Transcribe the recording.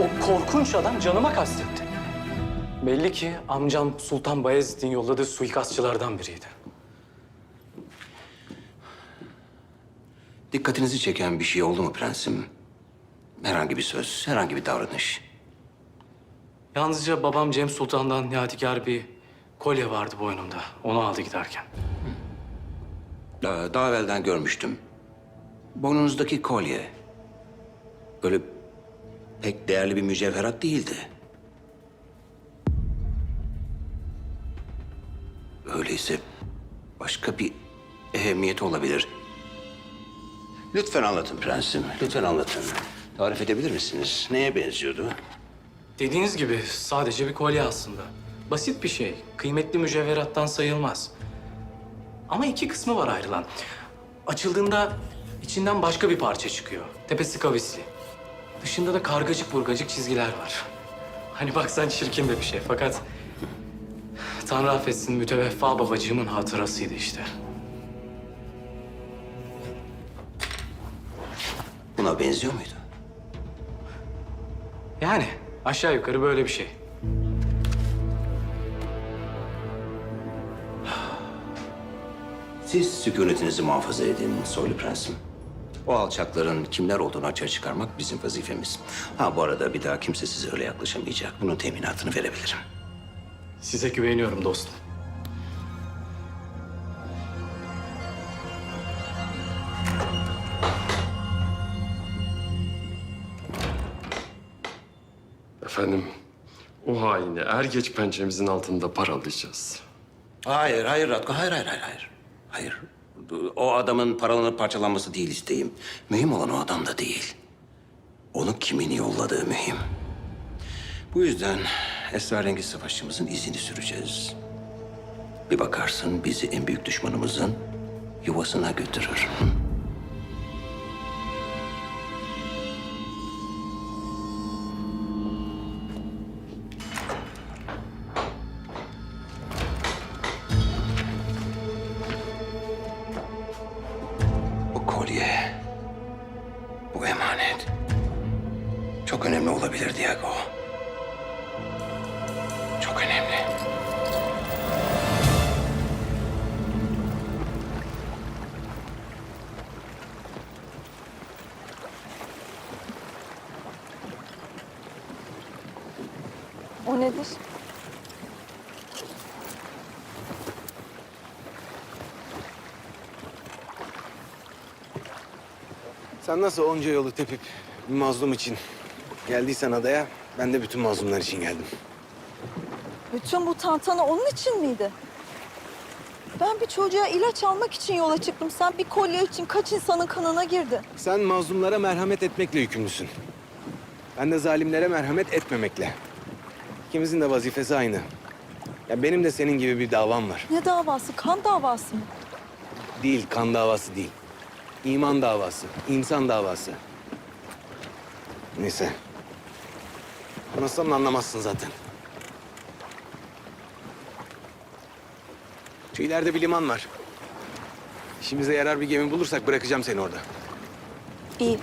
O korkunç adam canıma kastetti. Belli ki amcam Sultan Bayezid'in yolladığı suikastçılardan biriydi. Dikkatinizi çeken bir şey oldu mu prensim? Herhangi bir söz, herhangi bir davranış. Yalnızca babam Cem Sultan'dan yadigar bir kolye vardı boynumda. Onu aldı giderken. Daha, daha evvelden görmüştüm. Boynunuzdaki kolye. Öyle pek değerli bir mücevherat değildi. Öyleyse başka bir ehemmiyeti olabilir. Lütfen anlatın prensim, lütfen anlatın. Tarif edebilir misiniz? Neye benziyordu? Dediğiniz gibi sadece bir kolye aslında. Basit bir şey. Kıymetli mücevherattan sayılmaz. Ama iki kısmı var ayrılan. Açıldığında içinden başka bir parça çıkıyor. Tepesi kavisli. Dışında da kargacık burgacık çizgiler var. Hani baksan çirkin de bir şey fakat... Tanrı affetsin müteveffa babacığımın hatırasıydı işte. Buna benziyor muydu? Yani aşağı yukarı böyle bir şey. Siz sükunetinizi muhafaza edin soylu prensim. O alçakların kimler olduğunu açığa çıkarmak bizim vazifemiz. Ha bu arada bir daha kimse size öyle yaklaşamayacak. Bunun teminatını verebilirim. Size güveniyorum dostum. Efendim, o haini er geç pençemizin altında paralayacağız. Hayır, hayır Ratko. Hayır, hayır, hayır, hayır. Hayır. O adamın paralanıp parçalanması değil isteğim. Mühim olan o adam da değil. Onu kimin yolladığı mühim. Bu yüzden esrarengiz savaşçımızın izini süreceğiz. Bir bakarsın bizi en büyük düşmanımızın yuvasına götürür. Hı? Önemli olabilir Diego. Çok önemli. O nedir? Sen nasıl onca yolu tepip bir mazlum için geldiysen adaya, ben de bütün mazlumlar için geldim. Bütün bu tantana onun için miydi? Ben bir çocuğa ilaç almak için yola çıktım. Sen bir kolye için kaç insanın kanına girdin? Sen mazlumlara merhamet etmekle yükümlüsün. Ben de zalimlere merhamet etmemekle. İkimizin de vazifesi aynı. Ya benim de senin gibi bir davam var. Ne davası? Kan davası mı? Değil, kan davası değil. İman davası, insan davası. Neyse. Anlatsan anlamazsın zaten. Şu ileride bir liman var. İşimize yarar bir gemi bulursak bırakacağım seni orada. İyi.